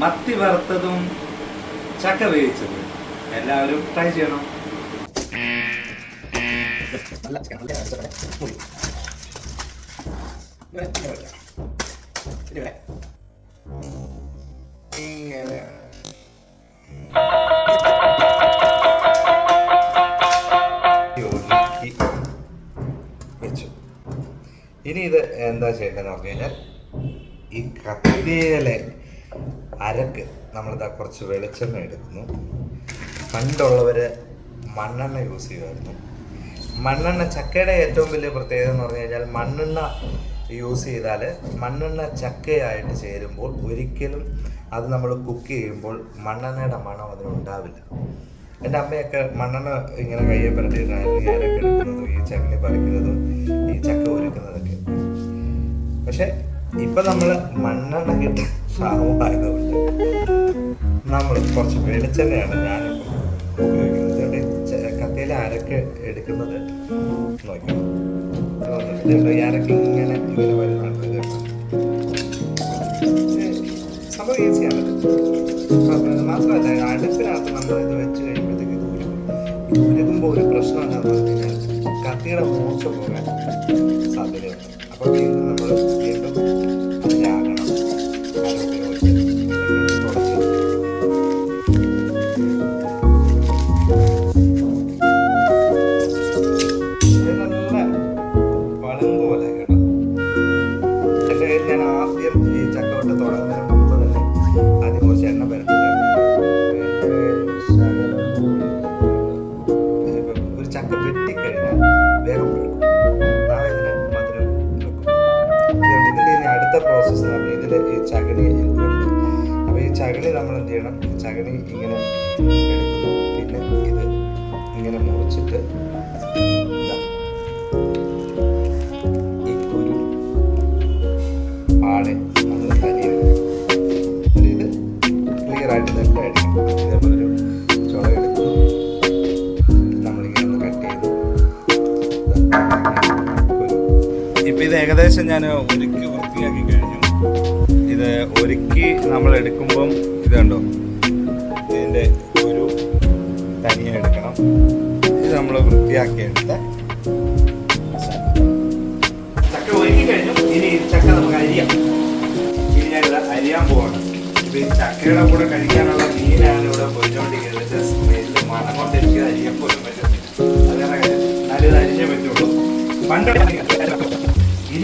മത്തി വറുത്തതും ചക്ക വേവിച്ചതും. എല്ലാവരും ട്രൈ ചെയ്യണം. ഇനി ഇത് എന്താ ചെയ്യേണ്ടതെന്ന് പറഞ്ഞു കഴിഞ്ഞാൽ ഈ കത്തിയിലെ അരക്ക് നമ്മളിതാ കുറച്ച് വെളിച്ചെണ്ണ എടുക്കുന്നു. പണ്ടുള്ളവർ മണ്ണെണ്ണ യൂസ് ചെയ്യുമായിരുന്നു. മണ്ണെണ്ണ ചക്കയുടെ ഏറ്റവും വലിയ പ്രത്യേകത എന്ന് പറഞ്ഞു കഴിഞ്ഞാൽ മണ്ണെണ്ണ യൂസ് ചെയ്താൽ മണ്ണെണ്ണ ചക്കയായിട്ട് ചേരുമ്പോൾ ഒരിക്കലും അത് നമ്മൾ കുക്ക് ചെയ്യുമ്പോൾ മണ്ണെണ്ണയുടെ മണം അതിനുണ്ടാവില്ല എന്റെ അമ്മയൊക്കെ മണ്ണെണ്ണ ഇങ്ങനെ കയ്യെ പരട്ടിയിട്ടായിരുന്നു ഈ അരക്ക് എടുക്കുന്നതും ഈ ചക്കണി പറിക്കുന്നതും ഈ ചക്ക ഒരുക്കുന്നതൊക്കെ. പക്ഷെ ഇപ്പൊ നമ്മൾ മണ്ണെണ്ണ കിട്ടാൻ ക്ഷാമമായതുകൊണ്ട് നമ്മൾ കുറച്ച് വെളിച്ചെണ്ണയാണ് ഞാൻ ഉപയോഗിക്കുന്നത് കത്തിയിൽ അരക്ക് എടുക്കുന്നത് നോക്കി ഇതുണ്ട് ഈ അരക്ക് ഇങ്ങനെ ഇങ്ങനെ വരുന്നുണ്ട്? സംഭവം ഈസിയാണ് മാത്രമല്ല അടുപ്പിനകത്ത് നമ്മൾ ഇത് വെച്ച് കഴിയുമ്പോഴത്തേക്ക് ഇത് ഉരുകും ഇത് ഉരുകുമ്പോൾ ഒരു പ്രശ്നം എന്താണെന്ന് പറഞ്ഞു കഴിഞ്ഞാൽ കത്തിയുടെ മൂർച്ച പോകാൻ സാധ്യതയുണ്ട് അപ്പോൾ വീണ്ടും നമ്മൾ വീണ്ടും വെട്ടിക്കഴിഞ്ഞാൽ വേഗം വീഴും നാളെ ഇതിന് മധുരം വെക്കും. ഇതുകൊണ്ട് ഇതിന്റെ ഇനി അടുത്ത പ്രോസസ്സ് നമ്മൾ ഇതിൽ ഈ ചകിണി ഉണ്ട് അപ്പോൾ ഈ ചകിണി നമ്മൾ എന്ത് ചെയ്യണം? ഈ ചകിണി ഇങ്ങനെ എടുക്കുന്നു. പിന്നെ ഇത് ഇങ്ങനെ മുറിച്ചിട്ട്. ഈ കുരു പാടെ ഞാൻ ഒരുക്കി വൃത്തിയാക്കി കഴിഞ്ഞു. ഇത് ഒരുക്കി നമ്മൾ എടുക്കുമ്പം ഇത് കണ്ടോ? ഇതിന്റെ ഒരു തനിയെ എടുക്കണം. ഇത് നമ്മൾ വൃത്തിയാക്കി എടുത്ത ചക്ക ഒരുക്കി കഴിഞ്ഞു. ഇനി ചക്ക നമുക്ക് അരിയാം. ഇനി ഞാനിത് അരിയാൻ പോവാണ്. ഇപ്പൊ ഈ ചക്കയുടെ കൂടെ കഴിക്കാനുള്ള മീനാണ് ഇവിടെ പൊരിച്ചോണ്ടിരിക്കുന്നത് ജസ്റ്റ് സ്മെല്ല് മണം കൊണ്ട് എനിക്ക് അരിയാൻ പോലും പറ്റുന്നില്ല അത് കാര്യം. എന്നാലും അരിഞ്ഞേ പറ്റുള്ളൂ. പണ്ട്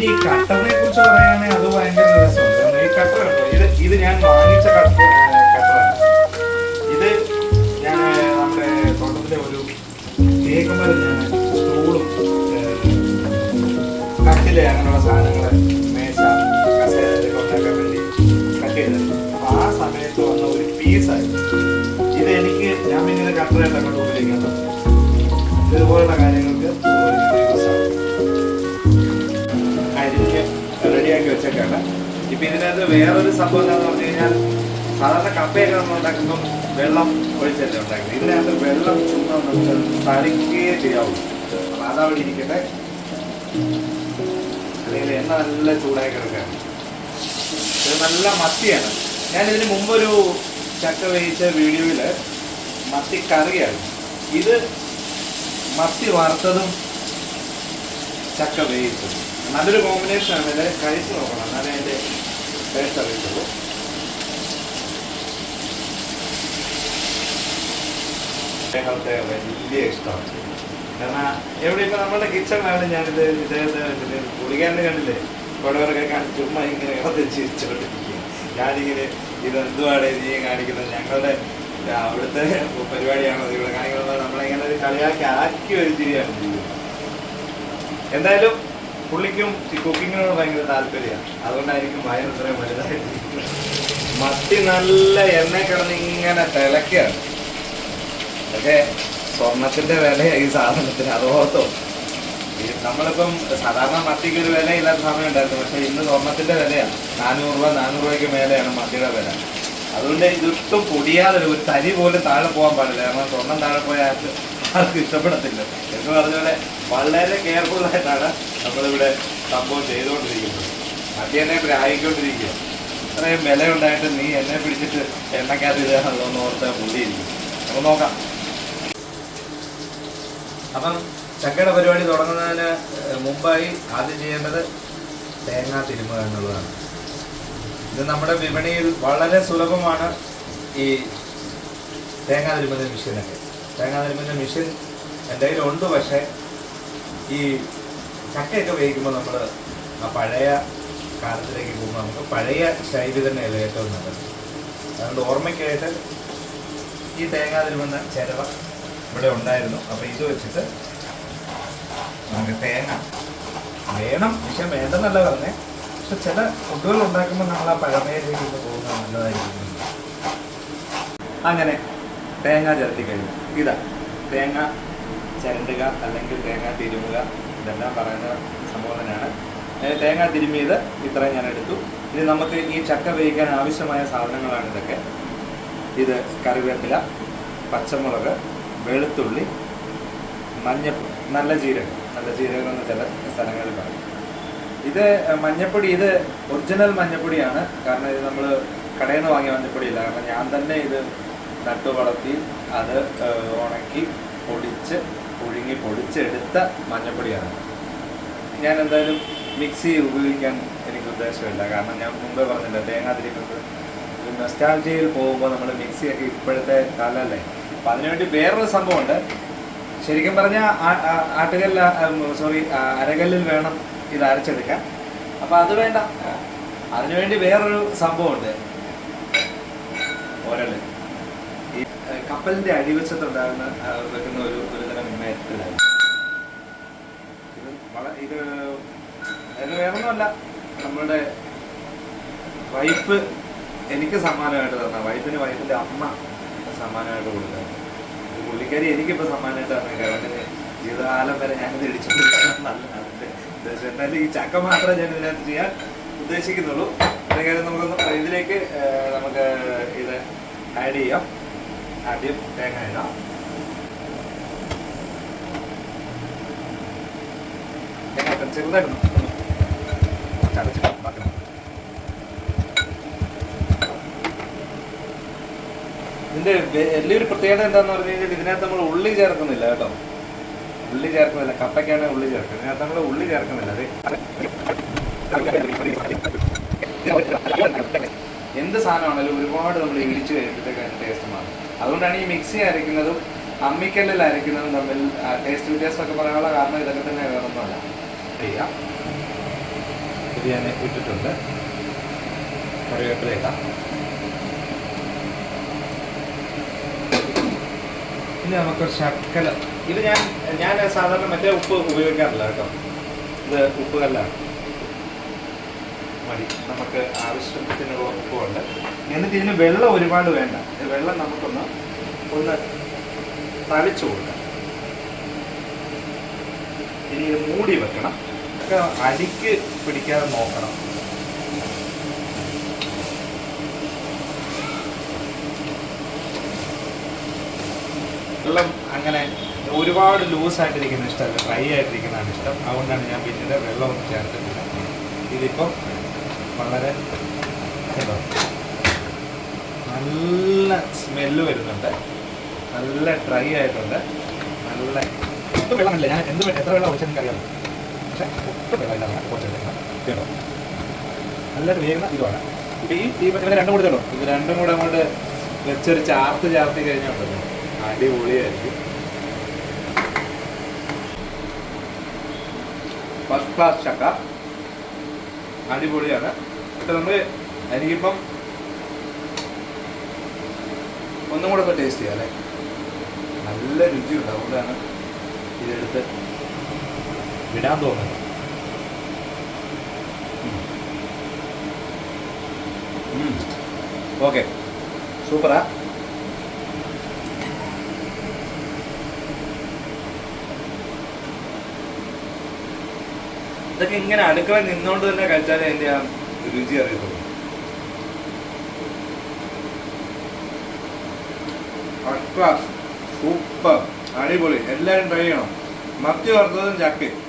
ഈ കട്ടറിനെ കുറിച്ച് പറയുകയാണെങ്കിൽ അത് ഭയങ്കര രസമാണ്. ഈ കട്ടർ ഇത് ഇത് ഞാൻ വാങ്ങിച്ച കട്ടർ ഇത് ഞാൻ നമ്മുടെ തോട്ടത്തിലെ ഒരു കേൾക്കുമ്പോൾ ഞാൻ സ്റ്റൂളും കട്ടിൽ അങ്ങനെയുള്ള സാധനങ്ങൾ മേശ കസേര ഇതൊക്കെ വേണ്ടി കട്ട് ചെയ്തത് ആ സമയത്ത് വന്ന ഒരു പീസായി ഇത് എനിക്ക് ഞാൻ കട്ടറായിട്ടൊക്കെ തുടങ്ങി. ഇതുപോലുള്ള കാര്യങ്ങൾക്ക് റെഡിയാക്കി വെച്ചേക്കാണ്. ഇപ്പൊ ഇതിനകത്ത് വേറൊരു സംഭവം എന്താണെന്ന് പറഞ്ഞു കഴിഞ്ഞാൽ സാധാരണ കപ്പയൊക്കെ നമ്മൾ ഉണ്ടാക്കുമ്പം വെള്ളം ഒഴിച്ചല്ലേ ഉണ്ടാക്കുന്നത് ഇതിനകത്ത് വെള്ളം ചുമ്മാ നമുക്ക് തളിക്കുകയേ ചെയ്യാവുള്ളൂ അപ്പൊ അതവിടെ ഇരിക്കട്ടെ. അല്ലെങ്കിൽ എണ്ണ നല്ല ചൂടായി കിടക്കുകയാണ് ഇത് നല്ല മത്തിയാണ്. ഞാൻ ഇതിന് മുമ്പൊരു ചക്ക വേവിച്ച വീഡിയോയിൽ മത്തി കറിയാണ്. ഇത് മത്തി വറുത്തതും ചക്ക വേവിച്ചതും. നല്ലൊരു കോമ്പിനേഷൻ ആണ്. ഇത് കഴിച്ച് നോക്കണം. എന്നാലേ അതിന്റെ ടേസ്റ്റ് അറിയത്തുള്ളൂ. അദ്ദേഹത്തെ വലിയ ഇഷ്ടമാണ്. കാരണം എവിടെ ഇപ്പൊ നമ്മുടെ കിച്ചണിലാണ് ഞാനിത് ഇദ്ദേഹത്തെ കുളിക്കാരനെ കണ്ടില്ലേ? കൊടവരൊക്കെ കാണി ചുമ്മാ ഇങ്ങനെ ഇടത്ത് ചിരിച്ചുകൊണ്ടിരിക്കുക ഞാനിങ്ങനെ ഇതെന്തുവാണ് നീ കാണിക്കുന്നത്? ഞങ്ങളുടെ അവിടുത്തെ പരിപാടിയാണോ ഇവിടെ കാണിക്കുന്നത്? നമ്മളിങ്ങനെ ഒരു കളിയാക്കി ആക്കി ഒരു ചിരിയാണ്. എന്തായാലും പുള്ളിക്കും കുക്കിങ്ങിനോട് ഭയങ്കര താല്പര്യമാണ്. അതുകൊണ്ടായിരിക്കും വയറ് ഇത്രയും വലുതായിട്ട് മത്തി നല്ല എണ്ണ കിടന്ന് ഇങ്ങനെ തിളക്കുകയാണ് പക്ഷേ സ്വർണത്തിന്റെ വില ഈ സാധനത്തിന് അതോർത്തോ നമ്മളിപ്പം സാധാരണ മത്തിക്ക് ഒരു വില ഇല്ലാത്ത സമയം ഉണ്ടായിരുന്നു. പക്ഷെ ഇന്ന് സ്വർണത്തിന്റെ വിലയാണ് നാനൂറ് രൂപ നാനൂറ് രൂപയ്ക്ക് മേലെയാണ് മത്തിയുടെ വില. അതുകൊണ്ട് ഇതൊട്ടും പൊടിയാതെ ഒരു തരി പോലും താഴെ പോകാൻ പാടില്ല. കാരണം സ്വർണം താഴെ പോയാൽ ആർക്ക് ഇഷ്ടപ്പെടത്തില്ല. എന്ന് പറഞ്ഞ പോലെ വളരെ കെയർഫുൾ ആയിട്ടാണ് നമ്മളിവിടെ സംഭവം ചെയ്തുകൊണ്ടിരിക്കുന്നത് മത്തി എന്നെ പ്രായിക്കൊണ്ടിരിക്കുക അത്രയും വില ഉണ്ടായിട്ട് നീ എന്നെ പിടിച്ചിട്ട് എണ്ണക്കകത്ത് ഇതാണല്ലോ എന്ന് ഓർത്താൽ പുള്ളിയിരിക്കും നമുക്ക് നോക്കാം. അപ്പം ചക്കയുടെ പരിപാടി തുടങ്ങുന്നതിന് മുമ്പായി ആദ്യം ചെയ്യേണ്ടത് തേങ്ങ തിരുമുക എന്നുള്ളതാണ്. ഇത് നമ്മുടെ വിപണിയിൽ വളരെ സുലഭമാണ് ഈ തേങ്ങ തിരുമുന്ന മെഷീനൊക്കെ. തേങ്ങ തിരുമുന്ന മെഷീൻ എന്റെ കയ്യിലുണ്ട് പക്ഷേ ഈ ചക്കയൊക്കെ വേവിക്കുമ്പോൾ നമ്മൾ ആ പഴയ കാലത്തിലേക്ക് പോകുമ്പോൾ നമുക്ക് പഴയ ശൈലി തന്നെയല്ലേ ഏറ്റവും നല്ലത്. അതുകൊണ്ട് ഓർമ്മയ്ക്കായിട്ട് ഈ തേങ്ങ തിരുമുന്ന ചിരവ ഇവിടെ ഉണ്ടായിരുന്നു. അപ്പോൾ ഇത് വെച്ചിട്ട് നമുക്ക് തേങ്ങ വേണം പക്ഷെ വേണ്ടെന്നല്ല പറഞ്ഞേ. പക്ഷെ ചില ഫുഡുകൾ ഉണ്ടാക്കുമ്പോൾ നമ്മൾ ആ പഴമയിലേക്ക് ഒന്ന് പോകുന്നത് നല്ലതായിരിക്കും. അങ്ങനെ തേങ്ങ ചിരട്ടി കഴിഞ്ഞു. ഇതാ തേങ്ങ ചിരണ്ടുക അല്ലെങ്കിൽ തേങ്ങ തിരുമുക. ഇതെല്ലാം പറയുന്ന സംഭവം തന്നെയാണ്. തേങ്ങ തിരുമിയത് ഇത്രയും ഞാൻ എടുത്തു. ഇനി നമുക്ക് ഈ ചക്ക വേവിക്കാൻ ആവശ്യമായ സാധനങ്ങളാണ് ഇതൊക്കെ. ഇത് കറിവേപ്പില പച്ചമുളക് വെളുത്തുള്ളി മഞ്ഞപ്പൊടി നല്ല ജീരകം. നല്ല ജീരകം എന്ന് ചില സ്ഥലങ്ങളിൽ പറയും. ഇത് മഞ്ഞപ്പൊടി ഇത് ഒറിജിനൽ മഞ്ഞപ്പൊടിയാണ്. കാരണം ഇത് നമ്മൾ കടയിൽ നിന്ന് വാങ്ങിയ മഞ്ഞപ്പൊടിയില്ല. കാരണം ഞാൻ തന്നെ ഇത് നട്ടു വളർത്തി അത് ഉണക്കി പൊടിച്ച് പുഴുങ്ങി പൊടിച്ചെടുത്ത മഞ്ഞപ്പൊടിയാണ്. ഞാൻ എന്തായാലും മിക്സി ഉപയോഗിക്കാൻ എനിക്ക് ഉദ്ദേശമില്ല. കാരണം ഞാൻ മുമ്പേ പറഞ്ഞില്ല തേങ്ങ തിരിക്കുന്നത് നെസ്റ്റാൾജിയിൽ പോകുമ്പോൾ നമ്മൾ മിക്സിയൊക്കെ ഇപ്പോഴത്തെ കാലമല്ലേ അപ്പം അതിനുവേണ്ടി വേറൊരു സംഭവമുണ്ട്. ശരിക്കും പറഞ്ഞാൽ ആട്ടുകല്ല സോറി അരകല്ലിൽ വേണം ഇത് അരച്ചെടുക്കാൻ. അപ്പം അത് വേണ്ട. അതിനുവേണ്ടി വേറൊരു സംഭവമുണ്ട്. ഓരൽ ഈ കപ്പലിന്റെ അടിവശത്തുണ്ടാകുന്ന വെക്കുന്ന ഒരു ഇത് നമ്മുടെ വൈഫ് എനിക്ക് സമ്മാനമായിട്ട് തന്ന വൈഫിന് വൈഫിന്റെ അമ്മ സമ്മാനമായിട്ട് കൊടുത്തത്. പുള്ളിക്കാരി എനിക്കിപ്പോൾ സമ്മാനമായിട്ട് തന്നെ കാരണം ജീവിതകാലം വരെ ഞാൻ ഇടിച്ചുകൊണ്ടിരിക്കണം നല്ല ഈ ചക്ക മാത്രമേ ഞാൻ ഇതിനകത്ത് ചെയ്യാൻ ഉദ്ദേശിക്കുന്നുള്ളൂ. കാര്യം നമുക്കൊന്ന് ഇതിലേക്ക് നമുക്ക് ഇത് ആഡ് ചെയ്യാം. ആദ്യം തേങ്ങ ഇടാം തേങ്ങ ചെറുതായിരുന്നു. ഇതിന്റെ വലിയൊരു പ്രത്യേകത എന്താന്ന് പറഞ്ഞു കഴിഞ്ഞാൽ ഇതിനകത്ത് നമ്മൾ ഉള്ളി ചേർക്കുന്നില്ല കേട്ടോ. ഉള്ളി ചേർക്കുന്നില്ല. കപ്പയ്ക്കാണ് ഉള്ളി ചേർക്കുന്നത്. ഇതിനകത്ത് നമ്മൾ ഉള്ളി ചേർക്കുന്നില്ല. അത് എന്ത് സാധനമാണെങ്കിലും ഒരുപാട് നമ്മൾ ഇടിച്ച് കഴിയുമ്പോഴത്തേക്ക് ടേസ്റ്റ് മാറും. അതുകൊണ്ടാണ് ഈ മിക്സി അരയ്ക്കുന്നതും അമ്മിക്കല്ലിൽ അരയ്ക്കുന്നതും തമ്മിൽ ടേസ്റ്റ് വ്യത്യാസമൊക്കെ പറയാനുള്ള കാരണം ഇതൊക്കെ തന്നെ വേറൊന്നുമല്ല. ചെയ്യാം. ഇത് ഞാൻ ഇട്ടിട്ടുണ്ട്. കറിവേപ്പില ഇനി നമുക്കൊരു ശർക്കര. ഇത് ഞാൻ ഞാൻ സാധാരണ മറ്റേ ഉപ്പ് ഉപയോഗിക്കാറില്ല കേട്ടോ. ഇത് ഉപ്പ് കല്ലാണ് മതി. നമുക്ക് ആവശ്യത്തിനുള്ള ഉപ്പുണ്ട്. എന്നിട്ട് ഇതിന് വെള്ളം ഒരുപാട് വേണ്ട. വെള്ളം നമുക്കൊന്ന് ഒന്ന് തളിച്ചു കൊടുക്കാം. ഇനി ഇത് മൂടി വെക്കണം. ഒക്കെ അടിക്ക് പിടിക്കാതെ നോക്കണം. വെള്ളം അങ്ങനെ ഒരുപാട് ലൂസായിട്ടിരിക്കുന്ന ഇഷ്ടമല്ല. ഡ്രൈ ആയിട്ടിരിക്കുന്നതാണ് ഇഷ്ടം. അതുകൊണ്ടാണ് ഞാൻ പിന്നീട് വെള്ളം ഒന്നും ചേർത്തിട്ടില്ല. ഇതിപ്പോൾ വളരെ? നല്ല സ്മെല്ല് വരുന്നുണ്ട്. നല്ല ഡ്രൈ ആയിട്ടുണ്ട്. നല്ല ഒട്ടും വെള്ളമില്ല ഞാൻ എന്ത് എത്ര വെള്ളം ഒഴിച്ചാൽ എനിക്ക് അറിയാമോ പക്ഷേ ഒട്ടും വെള്ളമില്ല കുറച്ച് വെള്ളം കേട്ടോ? നല്ലൊരു വേഗം ഇതുമാണ്. ഈ ഇവരെ രണ്ടും കൂടെ തരോ ഇത് രണ്ടും കൂടെ അങ്ങോട്ട് വെച്ചൊരു ചാർത്ത് ചാർത്തി കഴിഞ്ഞുണ്ടല്ലോ അടിപൊളിയായിരിക്കും. ഫസ്റ്റ് ക്ലാസ് ചക്ക. അടിപൊളിയാണ്. ഇപ്പം നമ്മൾ എനിക്കിപ്പം ഒന്നും കൂടെ ഒക്കെ ടേസ്റ്റ് ചെയ്യാം അല്ലേ? നല്ല രുചിയുണ്ട്. അതുകൊണ്ടാണ് ഇതെടുത്ത് വിടാൻ തോന്നുന്നത് ഓക്കെ. സൂപ്പറാ. ഇതൊക്കെ ഇങ്ങനെ അടുക്കള നിന്നുകൊണ്ട് തന്നെ കഴിച്ചാൽ എന്റെ ആ രുചി അറിയത്തുള്ളൂ. സൂപ്പർ. അടിപൊളി. എല്ലാവരും ട്രൈ ചെയ്യണം. മത്തി വറുത്തതും ചക്കയും.